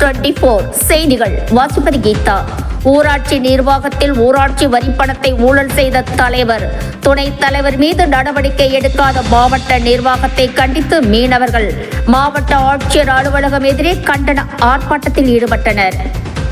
Twenty four செய்திகள். வாசுபதி கீதா. ஊராட்சி நிர்வாகத்தில் ஊராட்சி வரிப்பணத்தை ஊழல் செய்த தலைவர். துணைத் தலைவர் மீது நடவடிக்கை எடுக்காத மாவட்ட நிர்வாகத்தை கண்டித்து மீனவர்கள். மாவட்ட ஆட்சியர் அலுவலகம் எதிரே கண்டன ஆர்ப்பாட்டத்தில் ஈடுபட்டனர்.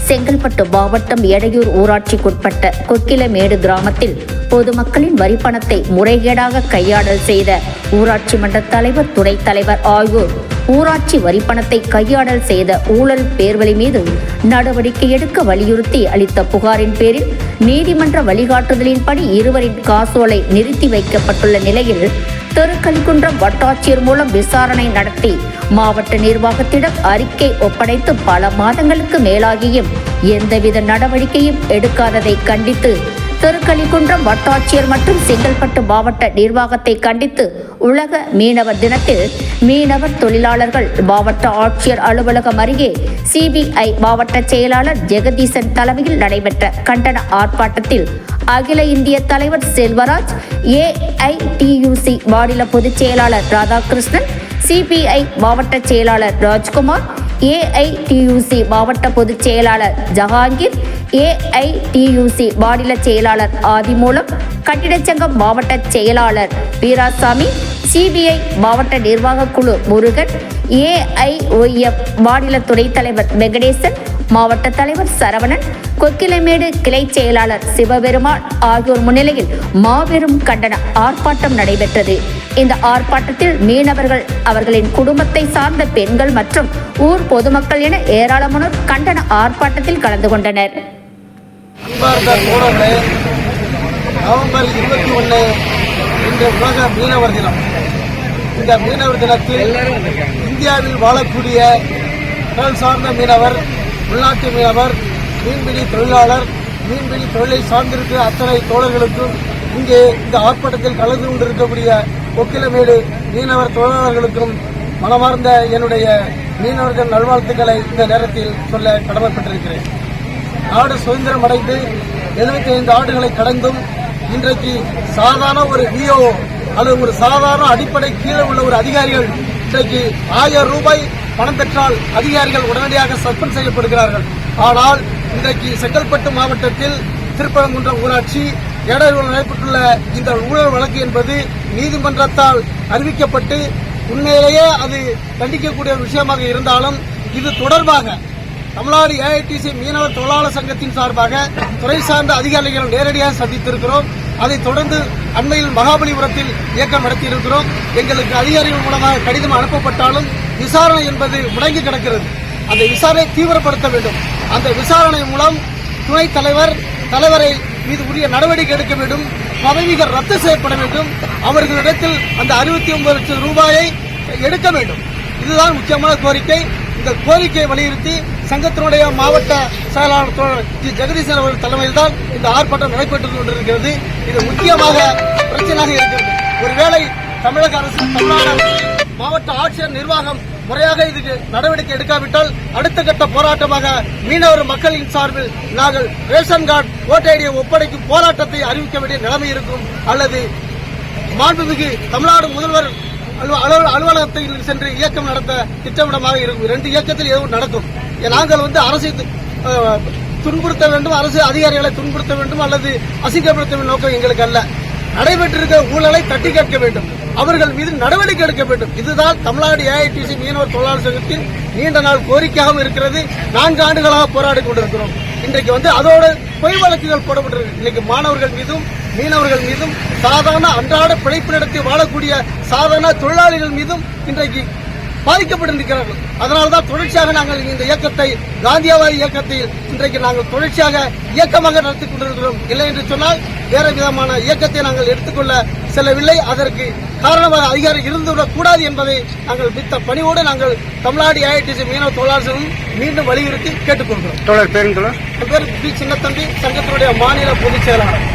செங்கல்பட்டு மாவட்டம் எடையூர் ஊராட்சிக்குட்பட்ட கொக்கிலமேடு கிராமத்தில் பொதுமக்களின் வரிப்பணத்தை முறைகேடாக கையாடல் செய்த ஊராட்சி மன்ற தலைவர் துணைத் தலைவர் ஆகியோர் ஊராட்சி வரிப்பணத்தை கையாடல் செய்த ஊழல் பேர்வழி மீது நடவடிக்கை எடுக்க வலியுறுத்தி அளித்த புகாரின் பேரில் நீதிமன்ற வழிகாட்டுதலின்படி இருவரின் காசோலை நிறுத்தி வைக்கப்பட்டுள்ள நிலையில் திருக்கலிகுன்றம் வட்டாட்சியர் மூலம் விசாரணை நடத்தி மாவட்ட நிர்வாகத்திடம் அறிக்கை ஒப்படைத்து பல மாதங்களுக்கு மேலாகியும் எந்தவித நடவடிக்கையும் எடுக்காததை கண்டித்து திருக்கலிக்குன்றம் வட்டாட்சியர் மற்றும் செங்கல்பட்டு மாவட்ட நிர்வாகத்தை கண்டித்து உலக மீனவர் தினத்தில் மீனவர் தொழிலாளர்கள் மாவட்ட ஆட்சியர் அலுவலகம் அருகே சிபிஐ மாவட்ட செயலாளர் ஜெகதீசன் தலைமையில் நடைபெற்ற கண்டன ஆர்ப்பாட்டத்தில் அகில இந்திய தலைவர் செல்வராஜ் ஏஐடியூசி மாநில பொதுச் செயலாளர் ராதாகிருஷ்ணன் சிபிஐ மாவட்ட செயலாளர் ராஜ்குமார் ஏஐடியூசி மாவட்ட பொதுச் செயலாளர் ஜஹாங்கீர் ஏஐடியூசி மாநில செயலாளர் ஆதிமூலம் கட்டிடச்சங்கம் மாவட்ட செயலாளர் வீராசாமி சிபிஐ மாவட்ட நிர்வாக குழு முருகன் ஏஐஒய்எஃப் மாநில துணைத் தலைவர் வெங்கடேசன் மாவட்ட தலைவர் சரவணன் கொக்கிலமேடு கிளை செயலாளர் சிவபெருமாள் ஆகியோர் முன்னிலையில் மாபெரும் கண்டன ஆர்ப்பாட்டம் நடைபெற்றது. இந்த ஆர்ப்பாட்டத்தில் மீனவர்கள் அவர்களின் குடும்பத்தை சார்ந்த பெண்கள் மற்றும் ஊர் பொதுமக்கள் என ஏராளமானோர் கண்டன ஆர்ப்பாட்டத்தில் கலந்து கொண்டனர். நவம்பர் இருபத்தி ஒன்று இன்று உலக மீனவர் தினம். இந்த மீனவர் தினத்தில் இந்தியாவில் வாழக்கூடிய கடல் சார்ந்த மீனவர் உள்நாட்டு மீனவர் மீன்பிடி தொழிலாளர் மீன்பிடி தொழிலை சார்ந்திருக்கிற அத்தனை தோழர்களுக்கும் இங்கே இந்த ஆர்ப்பாட்டத்தில் கலந்து கொண்டிருக்கக்கூடிய ஒக்கிலமேடு மீனவர் தொழிலாளர்களுக்கும் மனமார்ந்த என்னுடைய மீனவர்கள் நல்வாழ்த்துக்களை இந்த நேரத்தில் சொல்ல கடமைப்பட்டிருக்கிறேன். நாடு சுதந்திரம் அடைந்து 75 ஆண்டுகளை கடந்தும் இன்றைக்கு சாதாரண ஒரு விஓ அல்லது ஒரு சாதாரண அடிப்படை கீழே உள்ள ஒரு அதிகாரிகள் இன்றைக்கு ஆயிரம் ரூபாய் பணம் பெற்றால் அதிகாரிகள் உடனடியாக சஸ்பெண்ட் செய்யப்படுகிறார்கள். ஆனால் இன்றைக்கு செங்கல்பட்டு மாவட்டத்தில் திருப்பரங்குன்றம் ஊராட்சி எடையூரில் நடைபெற்றுள்ள இந்த ஊழல் வழக்கு என்பது நீதிமன்றத்தால் அறிவிக்கப்பட்டு உண்மையிலேயே அது கண்டிக்கக்கூடிய ஒரு விஷயமாக இருந்தாலும் இது தொடர்பாக தமிழ்நாடு ஏஐடிசி மீனவர் தொழிலாளர் சங்கத்தின் சார்பாக துறை சார்ந்த அதிகாரிகள் நேரடியாக சந்தித்திருக்கிறோம். அதைத் தொடர்ந்து அண்மையில் மகாபலிபுரத்தில் இயக்கம் நடத்தியிருக்கிறோம். எங்களுக்கு அதிகாரிகள் மூலமாக கடிதம் அனுப்பப்பட்டாலும் விசாரணை என்பது முடங்கி கிடக்கிறது. அந்த விசாரணை தீவிரப்படுத்த வேண்டும். அந்த விசாரணை மூலம் துணைத் தலைவர் தலைவரை மீது உரிய நடவடிக்கை எடுக்க வேண்டும். பதவிகள் ரத்து செய்யப்பட வேண்டும். அவர்களிடத்தில் அந்த அறுபத்தி ஒன்பது லட்சம் ரூபாயை எடுக்க வேண்டும். இதுதான் முக்கியமான கோரிக்கை. இந்த கோரிக்கையை வலியுறுத்தி சங்கத்தினுடைய மாவட்ட செயலாளர் ஜி. ஜெகதீசன் அவர்கள் தலைமையில் தான் இந்த ஆர்ப்பாட்டம் நடைபெற்றுக் கொண்டிருக்கிறது. இது முக்கியமாக பிரச்சனையாக இருக்கிறது. ஒருவேளை தமிழக அரசு தமிழ்நாடு அரசு, மாவட்ட ஆட்சியர் நிர்வாகம் முறையாக இதுக்கு நடவடிக்கை எடுக்காவிட்டால் அடுத்த கட்ட போராட்டமாக மீனவர் மக்களின் சார்பில் நாங்கள் ரேஷன் கார்டு ஓட்டு ஐடியை ஒப்படைக்கும் போராட்டத்தை அறிவிக்க வேண்டிய நிலைமை இருக்கும். அல்லது மாண்புமிகு தமிழ்நாடு முதல்வர் அலுவலகத்தில் சென்று இயக்கம் நடத்த திட்டமிடமாக இருக்கும் ரெண்டு இயக்கத்தில் எதுவும் நடக்கும். நாங்கள் வந்து அரசை துன்புறுத்த வேண்டும் அரசு அதிகாரிகளை துன்புறுத்த வேண்டும் அல்லது அசிங்கப்படுத்த வேண்டும் நோக்கம் எங்களுக்கு அல்ல. நடைபெற்றிருக்க ஊழலை தட்டி கேட்க வேண்டும். அவர்கள் மீது நடவடிக்கை எடுக்க வேண்டும். இதுதான் தமிழ்நாடு ஏஐடிசி மீனவர் தொழிலாளர் சங்கத்தின் நீண்ட நாள் கோரிக்கையாகவும் இருக்கிறது. நான்கு ஆண்டுகளாக போராடி கொண்டிருக்கிறோம். இன்றைக்கு வந்து அதோட பொய் வழக்குகள் போடப்பட்டிருக்கு. இன்னைக்கு மாணவர்கள் மீதும் மீனவர்கள் மீதும் சாதாரண அன்றாட பிழைப்பு நடத்தி வாழக்கூடிய சாதாரண தொழிலாளிகள் மீதும் இன்றைக்கு பாதிக்கப்பட்டிருக்கிறார்கள். அதனால்தான் தொடர்ச்சியாக நாங்கள் இந்த இயக்கத்தை காந்தியாவாதி இயக்கத்தில் இன்றைக்கு நாங்கள் தொடர்ச்சியாக இயக்கமாக நடத்தி கொண்டிருக்கிறோம். இல்லை என்று சொன்னால் வேற விதமான இயக்கத்தை நாங்கள் எடுத்துக்கொள்ள செல்லவில்லை. அதற்கு காரணமாக அதிகாரி இருந்துவிடக் கூடாது என்பதை நாங்கள் மித்த பணியோடு நாங்கள் தமிழ்நாடு ஏஐடிசி மீனவ தொழிலாளர்களும் மீண்டும் வலியுறுத்தி கேட்டுக்கொள்கிறோம். பேர் பி. சின்னத்தம்பி சங்கத்தினுடைய மாநில பொதுச் செயலாளர்.